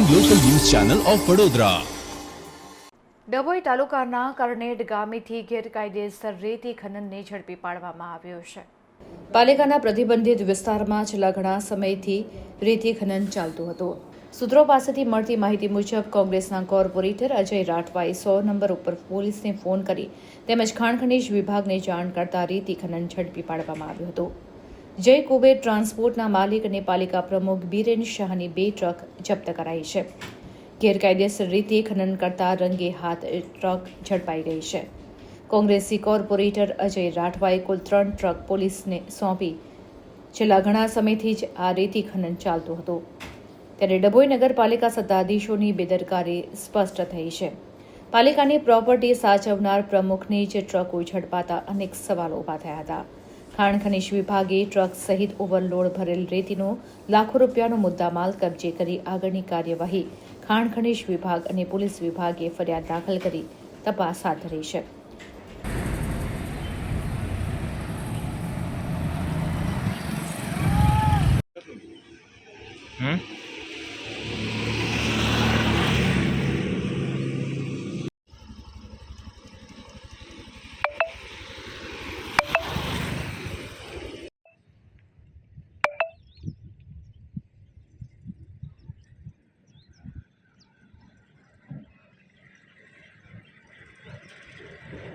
Channel of Vadodara Dabhoi તાલુકાના કરનેટ ગામેથી ગેરકાયદેસર રેતી ખનનને ઝડપી પાડવામાં આવ્યો છે. પાલિકાના પ્રતિબંધિત વિસ્તારમાં છેલ્લા ઘણા સમયથી રેતી ખનન ચાલતું હતું. સૂત્રો પાસેથી મળતી માહિતી મુજબ કોંગ્રેસના કોર્પોરેટર અજય રાઠવાએ સો નંબર ઉપર પોલીસને ફોન કરી તેમજ ખાણ ખનીજ વિભાગને જાણ કરતા રેતી ખનન ઝડપી પાડવામાં આવ્યું હતું. જય કુબેર ટ્રાન્સપોર્ટના માલિક અને પાલિકા પ્રમુખ બીરેન શાહની બે ટ્રક જપ્ત કરાઈ છે. ગેરકાયદેસર રીતે ખનન કરતા રંગે હાથ ટ્રક ઝડપાઈ ગઈ છે. કોંગ્રેસી કોર્પોરેટર અજય રાઠવાએ કુલ ત્રણ ટ્રક પોલીસને સોંપી. છેલ્લા ઘણા સમયથી જ આ રેતી ખનન ચાલતું હતું. ત્યારે ડભોઈ નગરપાલિકા સત્તાધીશોની બેદરકારી સ્પષ્ટ થઈ છે. પાલિકાની પ્રોપર્ટી સાચવનાર પ્રમુખની જ ટ્રકો ઝડપાતા અનેક સવાલો ઊભા થયા હતા. ખાણ ખનીજ વિભાગે ટ્રક સહિત ઓવરલોડ ભરેલ રેતીનો લાખો રૂપિયાનો મુદ્દામાલ કબજે કરી આગળની કાર્યવાહી ખાણ ખનીજ વિભાગ અને પોલીસ વિભાગે ફરિયાદ દાખલ કરી તપાસ હાથ ધરી છે.